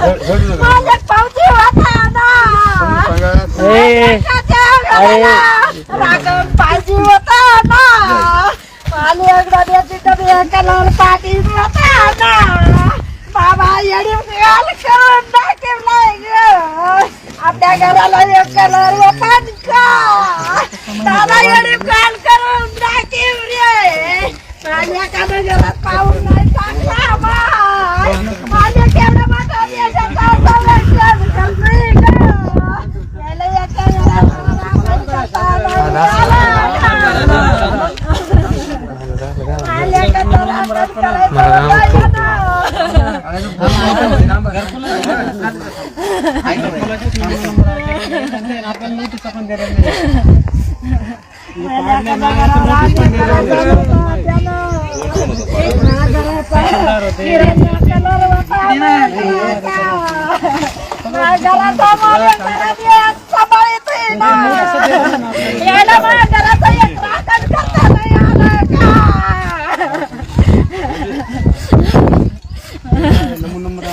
माझ्या पावती होता ना ए, रागवून पाहिजे होता ना मला एकदा कधी पाठी होता ना बाबा येडी घाल करून टाकेल नाही ग आपल्या घराला एक कलर होता का दादा येडी काल करून टाकेल रे माझ्या एखाद्या घरात पाहून नाही टाकला बाय माझ्या केवढा मोठा देशाचा संरक्षण करतोय ग याला एका घरात आपण कसा आल्या का तर आपण करायचं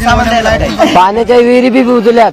सामान द्यायला आहे. पाण्याच्या विहिरी बी बुजल्यात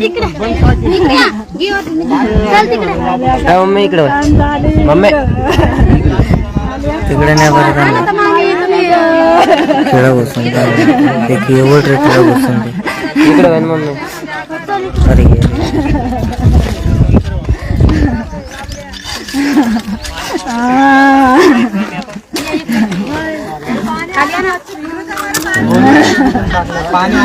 तिकडे नाही मम्मी इकडे. मम्मी. तिकडे नाही बरं खेळा बसून रे खेळा बसून इकडे ना मम्मी. अरे आणि.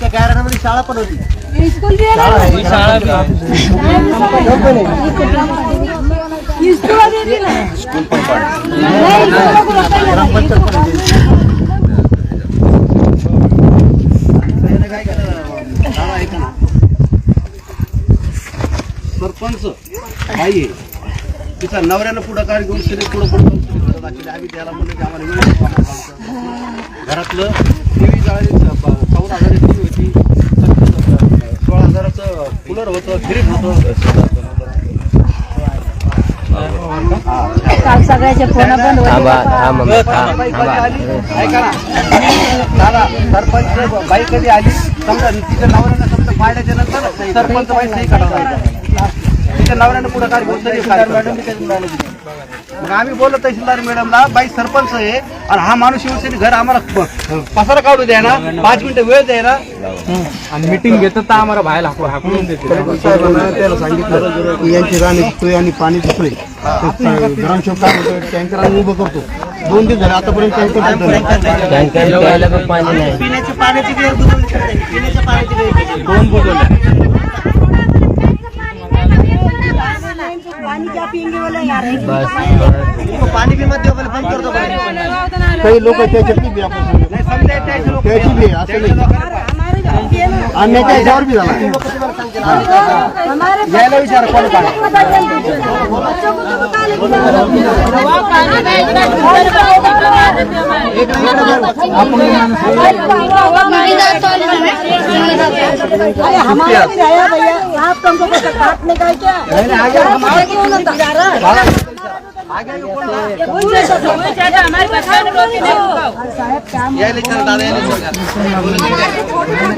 त्या गार्डनमध्ये शाळा पण होती. सरपंच बाई तिचा नवऱ्यानं पुढाकार घेऊन शरीर पुढं पुढं आम्ही त्याला म्हणलं की आम्हाला वेळ नको आम्हाला काम करायला. घरातलं टीव्ही जाळली चौदा हजाराची टीव्ही होती. सोळा हजाराचं कूलर होतं फ्रीज होतं. काल सगळ्याचे फोन बंद थांबा हा थांब थांबा. ऐका ना. दादा सरपंच बाई कधी आली? समजा तिच्या नवऱ्यानं समजा पाहिल्याच्या नंतर सरपंच बाई सही काढायला तिच्या नवऱ्यानं पुढाकार घेऊन तरी कार्यक्रम. मग आम्ही बोललो तहसीलदार मॅडमला बाई सरपंच आहे आणि हा माणूस शिवसेने घर आम्हाला पसारा काढू द्या ना पाच मिनिटं वेळ द्या ना. आणि मीटिंग घेतात तर आम्हाला बाहेर हाकू हाकलून देते साहेबांना त्याला सांगितलं की यांची राणी चुकतोय आणि पाणी चुकले ग्रामसेवक काय होतं टँकर आम्ही उभं करतो. दोन दिवस झाले आतापर्यंत टँकर सुद्धा नाही. टँकर प्यायला पण पाणी नाही. पिण्याची पाण्याची गैर बुजवली पाण्याची गैर कोण बोलवलं बस पाणी बी मध्ये बंद करतो. काही लोक त्याच्यातली बी आपण त्याची बी असं नाही. अन्याच्या ह्याच्यावर बी झाला. यायला विचार कोण हमारा भी भैया आप तुमको तो काट निकाल क्या हमारे क्यों ना गुजारा ये बोल रहे थे साहब काम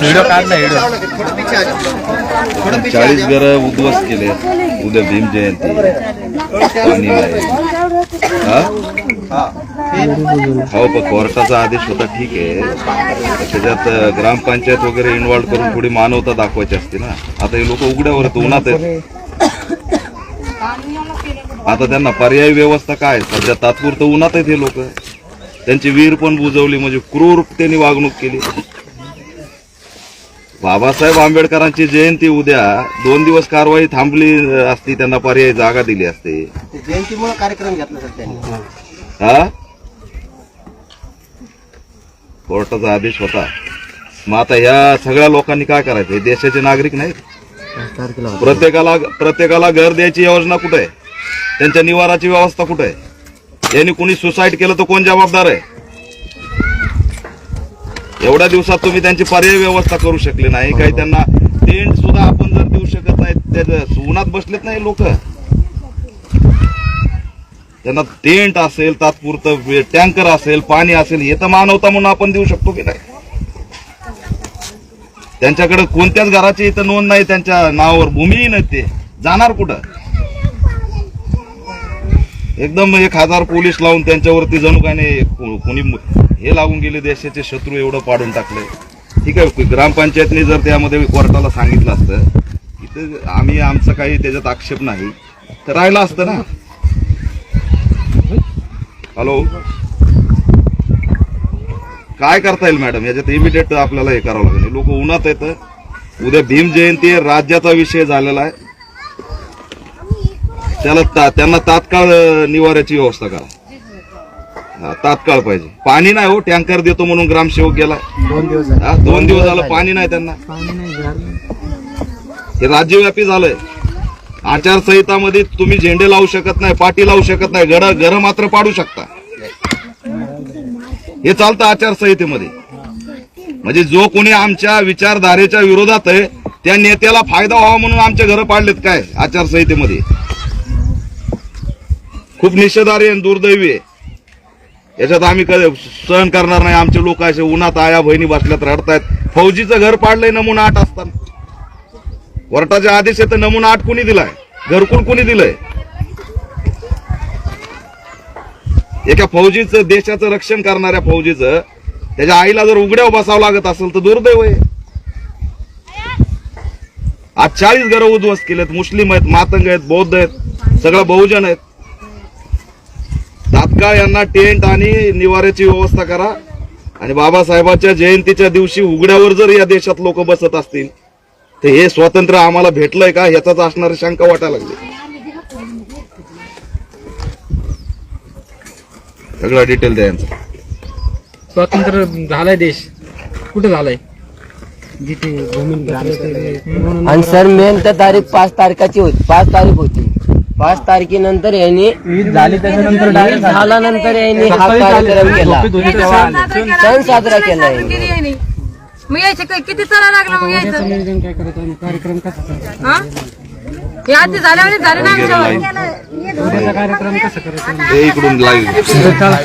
व्हिडिओ काढ ना व्हिडिओ. चाळीस घर उद्ध्वस्त केले. उद्या भीम जयंती. पाणी नाही हा? पण कोर्टाचा आदेश होता ठीक आहे. त्याच्यात ग्रामपंचायत वगैरे इन्व्हॉल्व करून थोडी मानवता दाखवायची असते ना. आता हे लोक उघड्यावर उन्हात आहेत. आता त्यांना पर्यायी व्यवस्था काय? सध्या तात्पुरतं उन्हात आहेत हे लोक. त्यांची विहीर पण बुजवली म्हणजे क्रूर त्यांनी वागणूक केली. बाबासाहेब आंबेडकरांची जयंती उद्या दोन दिवस कारवाई थांबली असती त्यांना पर्यायी जागा दिली असते. जयंतीमुळे कार्यक्रम घेतला सर त्यांनी. हा? कोर्टाचा आदेश होता. मग आता ह्या सगळ्या लोकांनी काय करायचं? हे देशाचे नागरिक नाहीत? प्रत्येकाला प्रत्येकाला घर द्यायची योजना कुठे? आहे त्यांच्या निवाराची व्यवस्था कुठे? आहे यांनी कुणी सुसाईड केलं तर कोण जबाबदार आहे? एवढ्या दिवसात तुम्ही त्यांची पर्यायी व्यवस्था करू शकले नाही. काही त्यांना टेंट सुद्धा आपण जर देऊ शकत नाही उन्हात बसलेत नाही लोक. त्यांना टेंट असेल तात्पुरतं टँकर असेल पाणी असेल हे तर मानवता म्हणून आपण देऊ शकतो की नाही? त्यांच्याकडे कोणत्याच घराची इथं नोंद नाही त्यांच्या नावावर भूमीही नाही ते. जाणार कुठं? एकदम एक हजार पोलीस लावून त्यांच्यावरती जणू काय नाही कोणी हे लागून गेले देशाचे शत्रू एवढं पाडून टाकले. ठीक आहे ग्रामपंचायतने जर त्यामध्ये कोर्टाला सांगितलं असतं की आम्ही आमचं काही त्याच्यात आक्षेप नाही. तर राहिलं असतं ना. हॅलो? काय करता येईल मॅडम? याच्यात इमिडिएट आपल्याला हे करावं लागेल. लोक उन्हात येतं उद्या भीम जयंती राज्याचा विषय झालेला आहे. त्याला ता- त्यांना तात्काळ अं, निवाऱ्याची व्यवस्था करा. हा, तात्काळ पाहिजे. पाणी नाही हो टँकर देतो म्हणून ग्रामसेवक गेला. दोन दिवस हा, दोन दिवस झालं पाणी नाही त्यांना. पाणी नाही झालं हे राज्यव्यापी झालंय. आचारसंहितामध्ये तुम्ही झेंडे लावू शकत नाही पाटी लावू शकत नाही घर घर मात्र पाडू शकता. हे चालतं आचारसंहितेमध्ये. म्हणजे जो कोणी आमच्या विचारधारेच्या विरोधात आहे त्या नेत्याला फायदा व्हावा म्हणून आमचे घर पाडलेत काय आचारसंहितेमध्ये? खूप निषेधारी आणि दुर्दैवी आहे. याच्यात आम्ही कधी सहन करणार नाही. आमचे लोक असे उन्हात आया बहिणी बसल्यात रडतायत. फौजीचं घर पाडलंय नमुना आठ असताना. कोर्टाचे आदेश आहे तर नमुना आठ कोणी दिलाय? घरकुल कोणी दिलंय? एका फौजीचं देशाचं रक्षण करणाऱ्या फौजीचं त्याच्या आईला जर उघड्यावर बसावं लागत असेल तर दुर्दैव आहे. आज चाळीस घरं उद्ध्वस्त केलेत. मुस्लिम आहेत मातंग आहेत बौद्ध आहेत सगळं बहुजन आहेत. तात्काळ यांना टेंट आणि निवाऱ्याची व्यवस्था करा. आणि बाबासाहेबांच्या जयंतीच्या दिवशी उघड्यावर जर या देशात लोक बसत असतील तर हे स्वातंत्र्य आम्हाला भेटलंय का? ह्याचाच असणारी शंका वाटायला लागली. सगळा डिटेल द्या यांचा. स्वातंत्र्य झालाय देश. कुठे झालाय? जिथे भूमी ग्रामसभा आणि सर मेन तर तारीख पाच तारखाची होती. पाच तारीख होती. पाच तारखेनंतर यांनी ईद झाली त्याच्यानंतर ईद झाल्यानंतर यांनी हा कार्यक्रम केला. सण. साजरा केला. यांनी. मग यायचं काय किती चला लागला मग यायचं हा? हे आधी झाल्यावर झाले ना हे इकडून हो काय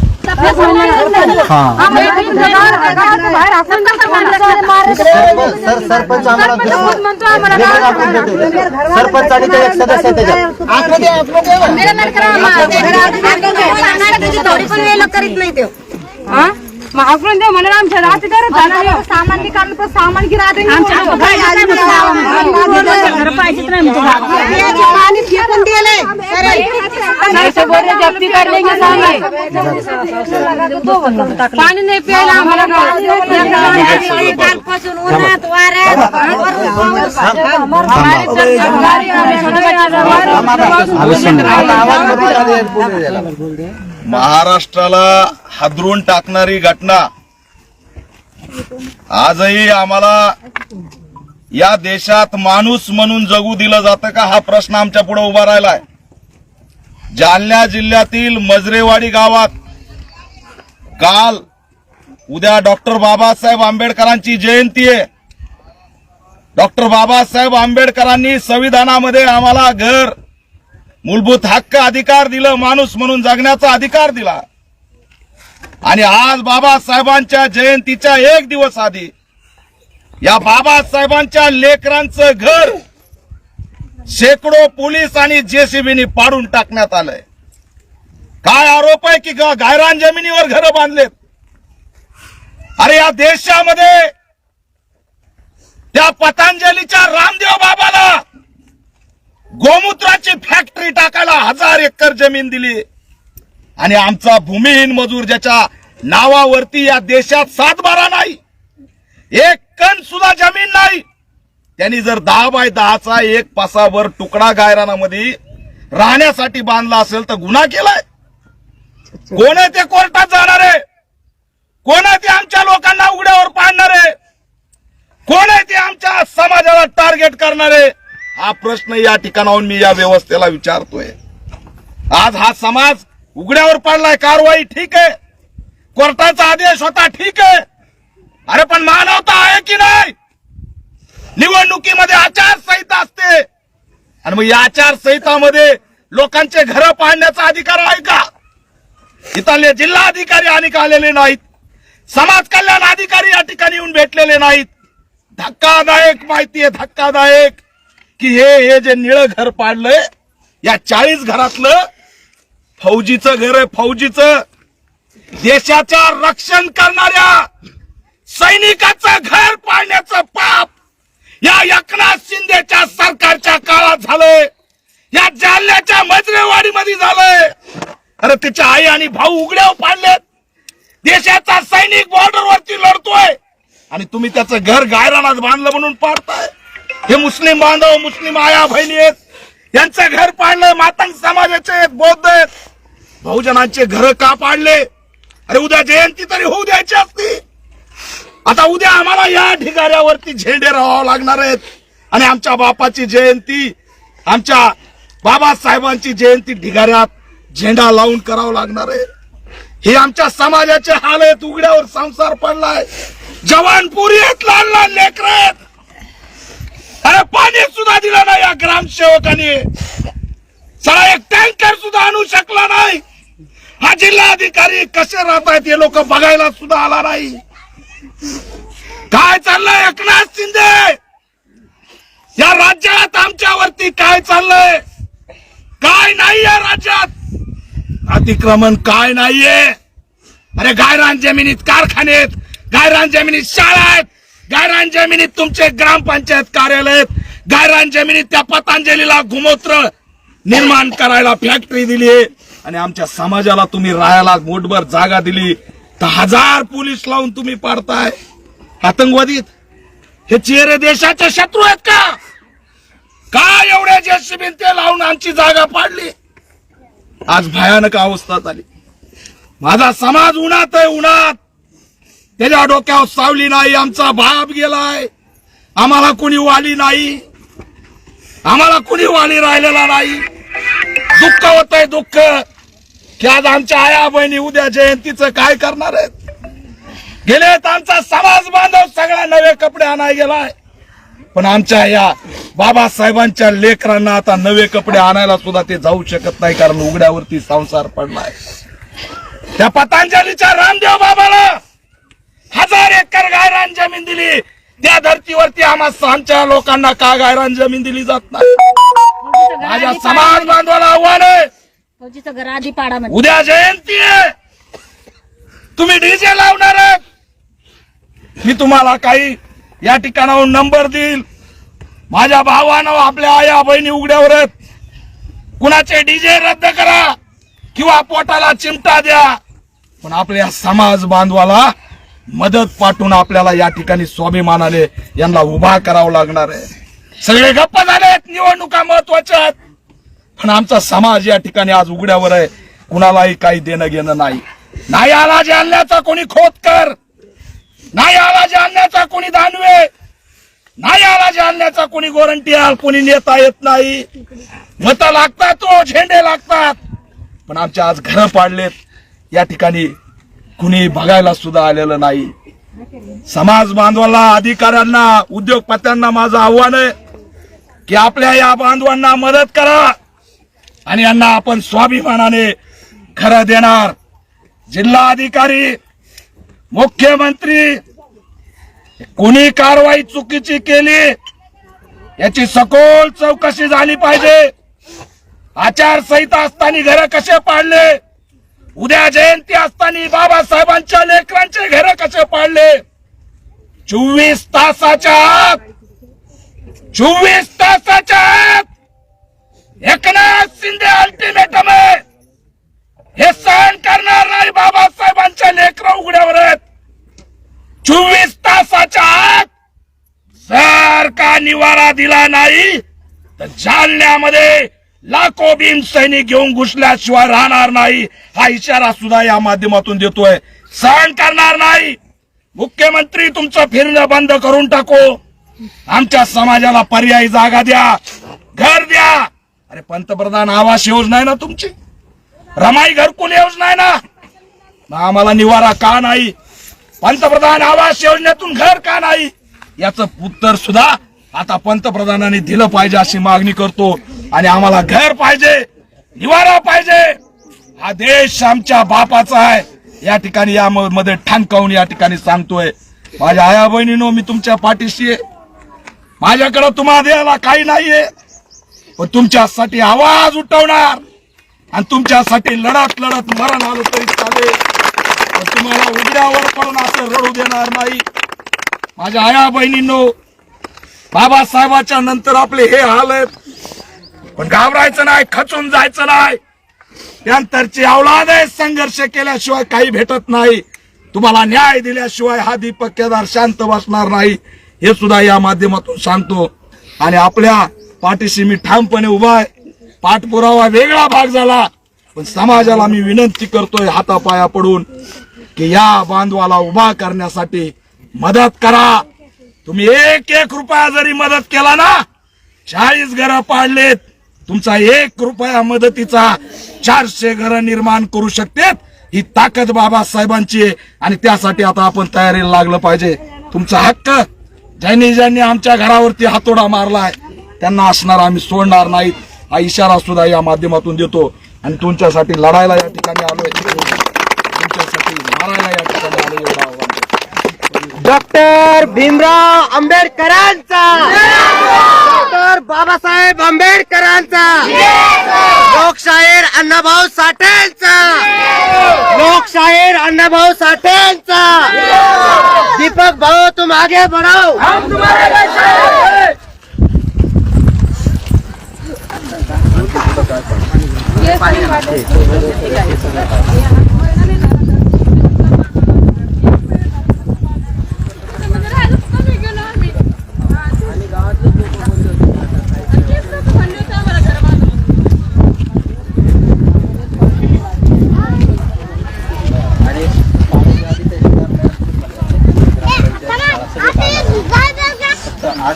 सरपंच आम्हाला. सरपंच आणि ते एक सदस्य आहे त्याच्यात. थोडी पण वेळ करीत नाही ते हा? मग हाकलून दे म्हणून आमच्या रात्री करत झालं सामान निकाल पण सामान की राहते पाणी फेकून दिले जप्ती करणे पाणी नाही प्यायला आम्हाला कालपासून उन्हात महाराष्ट्राला हादरून टाकणारी घटना. आजही आम्हाला या देशात माणूस म्हणून जगू दिलं जातं का? हा प्रश्न आमच्या पुढे उभा राहिलाय. जालना जिल्ह्यातील मजरेवाडी गावात काल उद्या डॉक्टर बाबासाहेब आंबेडकरांची जयंती आहे. डॉक्टर बाबासाहेब आंबेडकरांनी संविधानामध्ये आम्हाला घर मूलभूत हक्क अधिकार दिलं माणूस म्हणून जगण्याचा अधिकार दिला. आणि आज बाबासाहेबांच्या जयंतीच्या एक दिवस आधी या बाबासाहेबांच्या लेकरांचं घर शेकडो पोलीस आणि जेसीबीनी पाडून टाकण्यात आलंय. काय आरोप आहे की गायरान जमिनीवर घरं बांधलेत? अरे या देशामध्ये त्या पतंजलीच्या रामदेव बाबाला गोमूत्राची फॅक्टरी टाकायला हजार एकर जमीन दिली. आणि आमचा भूमिहीन मजूर ज्याच्या नावावरती या देशात सातबारा नाही एक कण सुद्धा जमीन नाही. त्यांनी जर दहा बाय दहाचा एक पासावर तुकडा गायरानामध्ये राहण्यासाठी बांधला असेल तर गुन्हा केलाय. कोण आहे ते कोर्टात जाणार आहे? कोण आहे ते आमच्या लोकांना उघड्यावर पाडणार आहे? कोण आहे ते आमच्या समाजाला टार्गेट करणार आहे? हा प्रश्न या ठिकाणाहून मी या व्यवस्थेला विचारतोय. आज हा समाज उघड्यावर पडलाय कारवाई ठीक आहे. कोर्टाचा आदेश होता ठीक आहे. अरे पण मानवता आहे की नाही? निवडणुकीमध्ये आचारसंहिता असते. आणि मग या आचारसंहितामध्ये लोकांचे घर पाडण्याचा अधिकार आहे का? इथले जिल्हा अधिकारी आणि आलेले नाहीत. समाज कल्याण अधिकारी या ठिकाणी येऊन भेटलेले नाहीत. धक्कादायक माहिती आहे धक्कादायक. की हे हे जे निळं घर पाडलंय या चाळीस घरातलं फौजीचं घर आहे फौजीचं देशाच्या रक्षण करणाऱ्या सैनिकाचं घर पाडण्याचं पाप या एकनाथ शिंदेच्या सरकारच्या काळात झालंय या जालन्याच्या मजरेवाडीमध्ये झालंय. अरे तिच्या आई आणि भाऊ उघड्या पाडलेत. देशाचा सैनिक बॉर्डरवरती लढतोय. आणि तुम्ही त्याचं घर गायरानात बांधलं म्हणून पाडताय. हे मुस्लिम बांधव मुस्लिम आया बहिणी आहेत. यांचं घर पाडलंय मातंग समाजाचे आहेत बौद्ध आहेत. बहुजनांचे घर का पाडले? अरे उद्या जयंती तरी होऊ द्यायची असती. आता उद्या आम्हाला या ढिगाऱ्यावरती झेंडे राहावं लागणार आहेत. आणि आमच्या बापाची जयंती आमच्या बाबासाहेबांची जयंती ढिगाऱ्यात झेंडा लावून करावं लागणार आहे. हे आमच्या समाजाचे हाल आहेत. उघड्यावर संसार पडलाय. जवान पुरी आहेत लहान लहान लेकर आहेत. अरे पाणी सुद्धा दिलं नाही या ग्रामसेवकांनी. सगळा एक टँकर सुद्धा आणू शकला नाही. हा जिल्हा अधिकारी कसे राहतायत हे लोक बघायला सुद्धा आला नाही. काय चाललंय एकनाथ शिंदे? या राज्यात आमच्यावरती काय चाललंय? काय नाही या राज्यात. अतिक्रमण काय नाहीये. अरे गायरान जमिनीत कारखाने आहेत गायरान जमिनीत शाळा आहेत गायरान जमिनीत तुमचे ग्रामपंचायत कार्यालय गायरान जमिनीत त्या पतंजलीला घुमोत्र निर्माण करायला फॅक्टरी दिली आहे. आणि आमच्या समाजाला तुम्ही राहायला मोठभर जागा दिली. तर हजार पोलीस लावून तुम्ही पाडताय. आतंकवादीत हे चेहरे देशाचे शत्रू आहेत का? काय एवढ्या जेसीबी ते लावून आमची जागा पाडली? आज भयानक अवस्था आली माझा समाज उन्हात आहे उन्हात. त्याच्या डोक्यावर सावली नाही आमचा बाप गेलाय. आम्हाला कुणी वाली नाही. आम्हाला कुणी वाली राहिलेला नाही. दुःख होत आहे दुःख. की आज आमच्या आया बहिणी उद्या जयंतीचं काय करणार आहेत? गेले आमचा समाज बांधव सगळा नवे कपडे आणाय गेलाय. पण आमच्या या बाबासाहेबांच्या लेकरांना आता नवे कपडे आणायला सुद्धा ते जाऊ शकत नाही कारण उघड्यावरती संसार पडलाय. त्या पतंजलीच्या रामदेव बाबाला हजार एकर गायरान जमीन दिली. त्या धर्तीवरती आम्हा आमच्या लोकांना का गायरान जमीन दिली जात नाही. माझ्या समाज बांधवाला आव्हान आहे. फौजीचं घर आधी पाडा उद्या जयंती आहे. तुम्ही डीजे लावणार मी तुम्हाला काही या ठिकाणाहून नंबर देईल. माझ्या भावानं आपल्या आया बहिणी उघड्यावर आहेत. कुणाचे डीजे रद्द करा किंवा पोटाला चिमटा द्या. पण आपल्या समाज बांधवाला मदत पाठवून आपल्याला या ठिकाणी स्वाभिमानाने यांना उभा करावं लागणार आहे. सगळे गप्प झालेत निवडणुका महत्त्वाच्या आहेत. पण आमचा समाज या ठिकाणी आज उघड्यावर आहे. कुणालाही काही देणं घेणं नाही. नाही आला जालन्याचा कोणी खोतकर. नाही आला जालन्याचा कोणी दानवे. नाही आला जालन्याचा कोणी गोरंटियाल कोणी नेता येत नाही. मत लागतात तो झेंडे लागतात. पण आमच्या आज घरं पाडलेत. या ठिकाणी कुणी बघायला सुद्धा आलेलं नाही. समाज बांधवाला अधिकाऱ्यांना उद्योगपत्यांना माझं आव्हान आहे की आपल्या या बांधवांना मदत करा आणि यांना आपण स्वाभिमानाने खरं देणार. जिल्हा अधिकारी मुख्यमंत्री कुणी कारवाई चुकीची केली याची सखोल चौकशी झाली पाहिजे. आचारसंहिता असताना घर कसे पाडले? उद्या जयंती असताना बाबासाहेबांच्या लेकरांचे घर कसे पाडले? चोवीस तासाच्या आत चोवीस तासाच्या आत एकनाथ शिंदे अल्टिमेटम आहे. हे सहन करणार नाही बाबासाहेबांच्या लेकर उघड्यावर आहेत. चोवीस तासाच्या आत जर का निवारा दिला नाही तर जालन्यामध्ये लाखो भीम सैनिक घेऊन घुसल्याशिवाय राहणार नाही. हा इशारा सुद्धा या माध्यमातून देतोय. सहन करणार नाही. मुख्यमंत्री तुमचं फिरणं बंद करून टाको. आमच्या समाजाला पर्यायी जागा द्या. घर द्या. अरे पंतप्रधान आवास योजना आहे ना तुमची? रमाई घरकुल योजना आहे ना? मग आम्हाला निवारा का नाही? पंतप्रधान आवास योजनेतून घर का नाही? याचं उत्तर सुद्धा आता पंतप्रधानांनी दिलं पाहिजे अशी मागणी करतो आणि आम्हाला घर पाहिजे निवारा पाहिजे. हा देश आमच्या बापाचा आहे. या ठिकाणी या मध्ये ठाणकावून या ठिकाणी सांगतोय. माझ्या आया बहिणीनो मी तुमच्या पाठीशी आहे. माझ्याकडे तुम्हाला द्यायला काही नाहीये. पण तुमच्यासाठी आवाज उठवणार. आणि तुमच्यासाठी लढत लढत मरण आलं तरी चालेल. तुम्हाला उघड्यावर पडून असं रडू देणार नाही. माझ्या आया बहिणींनो बाबासाहेबाच्या नंतर आपले हे हाल आहेत पण घाबरायचं नाही खचून जायचं नाही. त्यानंतरची अवलाद आहे संघर्ष केल्याशिवाय काही भेटत नाही. तुम्हाला न्याय दिल्याशिवाय हा दीपक केदार शांत बसणार नाही. हे सुद्धा या माध्यमातून सांगतो. आणि आपल्या पाठीशी मी ठामपणे उभा आहे. पाठपुरावा वेगळा भाग झाला. पण समाजाला मी विनंती करतोय हातापाया पडून की या बांधवाला उभा करण्यासाठी मदत करा. तुम्ही एक एक रुपया जरी मदत केला ना चाळीस घरं पाडलेत तुमचा एक रुपया मदतीचा चारशे घरं निर्माण करू शकतेत ही ताकद बाबासाहेबांची आहे. आणि त्यासाठी आता आपण तयारीला लागलं पाहिजे. तुमचा हक्क ज्यांनी ज्यांनी आमच्या घरावरती हातोडा मारलाय त्यांना असणार आम्ही सोडणार नाहीत. हा इशारा सुद्धा या माध्यमातून देतो. आणि तुमच्यासाठी लढायला या ठिकाणी आलोय. तुमच्यासाठी मारायला या ठिकाणी आलो एवढा डॉक्टर भीमराव आंबेडकरांचा. डॉक्टर बाबासाहेब आंबेडकरांचा. लोकशाहीर अण्णाभाऊ साठेंचा. लोकशाहीर अण्णाभाऊ साठेंचा. दीपक भाऊ तुम आगे बढ़ो आठच हे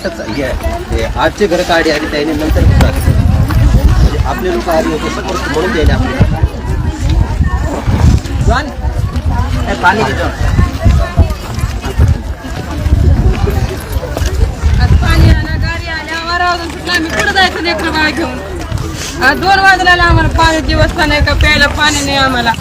ते आजचे घर काढे आणि त्याने नंतर म्हणजे आपले लोक आले होते समोर म्हणून त्याने आपल्याला पाणी देतो आम्ही पुढे जायचं बाळ घेऊन. दोन वाजल्याला आम्हाला पाण्याची व्यवस्था नाही का प्यायला पाणी नाही आम्हाला.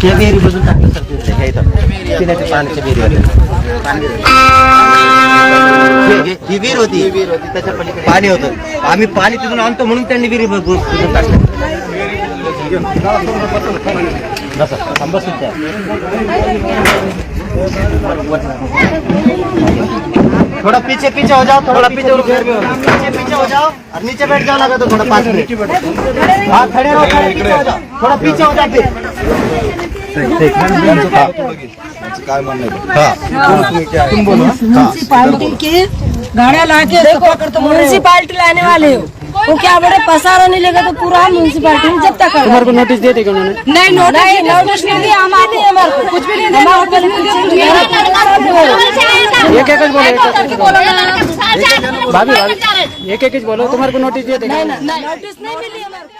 त्या विहिरी बदलून टाकलं सर तिथल्या ह्या इथं. पिण्याच्या पाण्याच्या विहिरीवर म्हणजे ही विहीर होती. विहीर होती त्याच्या पलीकडे पाणी होतं. आम्ही पाणी तिथून आणतो म्हणून त्यांनी विहीर बदलून टाकलं बसा, थांबा थोड़ा पीछे पीछे हो जाओ थोड़ा पीछे पीछे पीछे हो जाओ. और नीचे बैठ जाओ लगा तो थोड़ा पाँच मिनट. हाँ खड़े रहो खड़े पीछे हो जाओ. थोड़ा पीछे हो जाओ फिर म्यूनसिपालिटी की गाड़ियाँ ला के म्यूनसिपालिटी लाने वाले हो. वो क्या बड़े पसारा नहीं लेगा तो पूरा म्यूनसिपालिटी में जब तक तुम्हारे को नोटिस दे देगा उन्होंने? नहीं नोटिस नोटिस नहीं दिया हम आते हैं हमारे को कुछ भी नहीं दिया नोटिस नहीं दिया एक एक बोलो भाभी भाभी। एक एक बोलो तुम्हारे को नोटिस दिए थे नोटिस नहीं मिली हमारे